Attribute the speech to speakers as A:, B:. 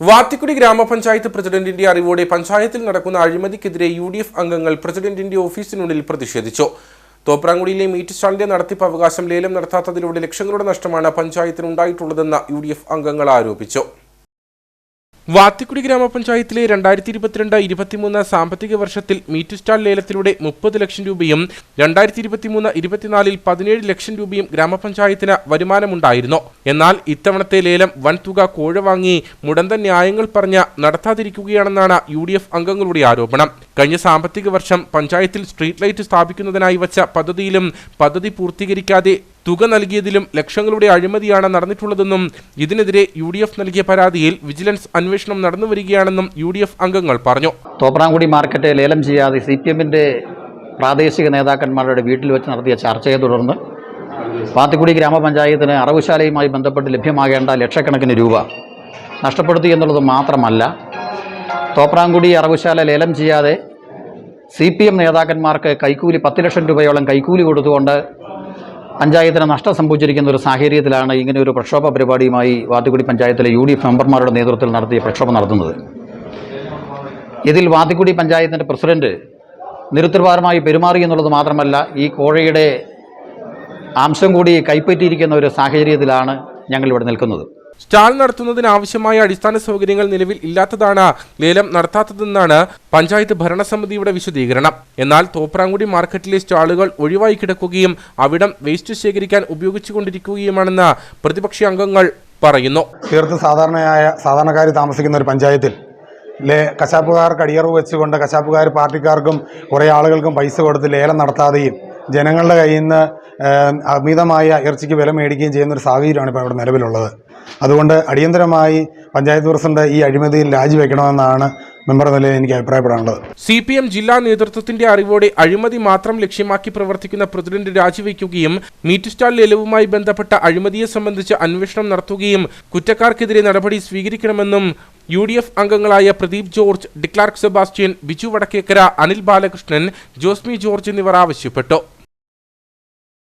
A: വാത്തിക്കുടി ഗ്രാമപഞ്ചായത്ത് പ്രസിഡന്റിന്റെ അറിവോടെ പഞ്ചായത്തിൽ നടക്കുന്ന അഴിമതിക്കെതിരെ യു ഡി എഫ് അംഗങ്ങൾ പ്രസിഡന്റിന്റെ ഓഫീസിനുള്ളിൽ പ്രതിഷേധിച്ചു. തോപ്രാങ്കുടിയിലെ മീറ്റ് സ്റ്റാളിന്റെ നടത്തിപ്പ് അവകാശം ലേലം നടത്താത്തതിലൂടെ ലക്ഷങ്ങളുടെ നഷ്ടമാണ് പഞ്ചായത്തിന് ഉണ്ടായിട്ടുള്ളതെന്ന് എഫ് അംഗങ്ങൾ ആരോപിച്ചു. വാത്തിക്കുടി ഗ്രാമപഞ്ചായത്തിലെ രണ്ടായിരത്തി ഇരുപത്തിരണ്ട് ഇരുപത്തിമൂന്ന് സാമ്പത്തിക വർഷത്തിൽ മീറ്റ് സ്റ്റാൾ ലേലത്തിലൂടെ മുപ്പത് ലക്ഷം രൂപയും രണ്ടായിരത്തി ഇരുപത്തിമൂന്ന് ഇരുപത്തിനാലിൽ പതിനേഴ് ലക്ഷം രൂപയും ഗ്രാമപഞ്ചായത്തിന് വരുമാനമുണ്ടായിരുന്നു. എന്നാൽ ഇത്തവണത്തെ ലേലം വൻ തുക കോഴ വാങ്ങി മുടന്ത ന്യായങ്ങൾ പറഞ്ഞ് നടത്താതിരിക്കുകയാണെന്നാണ് യു അംഗങ്ങളുടെ ആരോപണം. കഴിഞ്ഞ സാമ്പത്തിക വർഷം പഞ്ചായത്തിൽ സ്ട്രീറ്റ് ലൈറ്റ് സ്ഥാപിക്കുന്നതിനായി വച്ച പദ്ധതിയിലും പദ്ധതി പൂർത്തീകരിക്കാതെ തുക നൽകിയതിലും ലക്ഷങ്ങളുടെ അഴിമതിയാണ് നടന്നിട്ടുള്ളതെന്നും ഇതിനെതിരെ യു ഡി എഫ് നൽകിയ പരാതിയിൽ വിജിലൻസ് അന്വേഷണം നടന്നുവരികയാണെന്നും യു ഡി എഫ് അംഗങ്ങൾ പറഞ്ഞു.
B: തോപ്രാംകുടി മാർക്കറ്റ് ലേലം ചെയ്യാതെ സി പി എമ്മിന്റെ പ്രാദേശിക നേതാക്കന്മാരുടെ വീട്ടിൽ വെച്ച് നടത്തിയ ചർച്ചയെ തുടർന്ന് പാത്തിക്കുടി ഗ്രാമപഞ്ചായത്തിന് അറവുശാലയുമായി ബന്ധപ്പെട്ട് ലഭ്യമാകേണ്ട ലക്ഷക്കണക്കിന് രൂപ നഷ്ടപ്പെടുത്തി എന്നുള്ളത് മാത്രമല്ല തോപ്രാംകുടി അറവുശാല ലേലം ചെയ്യാതെ സി പി എം നേതാക്കന്മാർക്ക് കൈക്കൂലി പത്ത് ലക്ഷം രൂപയോളം കൈക്കൂലി കൊടുത്തുകൊണ്ട് പഞ്ചായത്തിന് നഷ്ടം സംഭവിച്ചിരിക്കുന്ന ഒരു സാഹചര്യത്തിലാണ് ഇങ്ങനെ ഒരു പ്രക്ഷോഭ പരിപാടിയുമായി വാത്തിക്കുടി പഞ്ചായത്തിലെ യു ഡി എഫ് മെമ്പർമാരുടെ നേതൃത്വത്തിൽ നടത്തിയ പ്രക്ഷോഭം നടത്തുന്നത്. ഇതിൽ വാത്തിക്കുടി പഞ്ചായത്തിന്റെ പ്രസിഡന്റ് നിരുത്തരവാദമായി പെരുമാറി എന്നുള്ളത് മാത്രമല്ല ഈ കോഴയുടെ അംശം കൂടി കൈപ്പറ്റിയിരിക്കുന്ന ഒരു സാഹചര്യത്തിലാണ് ഞങ്ങൾ ഇവിടെ നിൽക്കുന്നത്.
A: സ്റ്റാൾ നടത്തുന്നതിന് ആവശ്യമായ അടിസ്ഥാന സൗകര്യങ്ങൾ നിലവിൽ ഇല്ലാത്തതാണ് ലേലം നടത്താത്തതെന്നാണ് പഞ്ചായത്ത് ഭരണസമിതിയുടെ വിശദീകരണം. എന്നാൽ തോപ്രാങ്കുടി മാർക്കറ്റിലെ സ്റ്റാളുകൾ ഒഴിവായി കിടക്കുകയും അവിടം വേസ്റ്റ് ശേഖരിക്കാൻ ഉപയോഗിച്ചുകൊണ്ടിരിക്കുകയുമാണെന്ന് പ്രതിപക്ഷ അംഗങ്ങൾ പറയുന്നു.
C: തീർത്തും സാധാരണയായ സാധാരണക്കാർ താമസിക്കുന്ന ഒരു പഞ്ചായത്തിൽ കശാപ്പുകാർക്ക് അടിയറവ് വെച്ചുകൊണ്ട് കശാപ്പുകാർ പാർട്ടിക്കാർക്കും കുറേ ആളുകൾക്കും പൈസ കൊടുത്ത് ലേലം നടത്താതെയും ജനങ്ങളുടെ കയ്യിൽ നിന്ന് അമിതമായ ഇറച്ചിക്ക് വില മേടിക്കുകയും ചെയ്യുന്ന ഒരു സാഹചര്യമാണ് ഇപ്പോൾ അവിടെ നിലവിലുള്ളത്. അതുകൊണ്ട് അടിയന്തരമായി പഞ്ചായത്ത് പ്രസിഡന്റ് ഈ അഴിമതിയിൽ രാജിവെക്കണമെന്നാണ് മെമ്പർ നിലയിൽ എനിക്ക് അഭിപ്രായപ്പെടാനുള്ളത്.
A: സി പി എം ജില്ലാ നേതൃത്വത്തിന്റെ അറിവോടെ അഴിമതി മാത്രം ലക്ഷ്യമാക്കി പ്രവർത്തിക്കുന്ന പ്രസിഡന്റ് രാജിവെക്കുകയും മീറ്റ് സ്റ്റാൾ ലേലവുമായി ബന്ധപ്പെട്ട അഴിമതിയെ സംബന്ധിച്ച് അന്വേഷണം നടത്തുകയും കുറ്റക്കാർക്കെതിരെ നടപടി സ്വീകരിക്കണമെന്നും യു ഡി എഫ് അംഗങ്ങളായ പ്രദീപ് ജോർജ് ഡിക്ലാർക്ക് സെബാസ്റ്റ്യൻ ബിജു വടക്കേക്കര അനിൽ ബാലകൃഷ്ണൻ ജോസ്മി ജോർജ് എന്നിവർ ആവശ്യപ്പെട്ടു.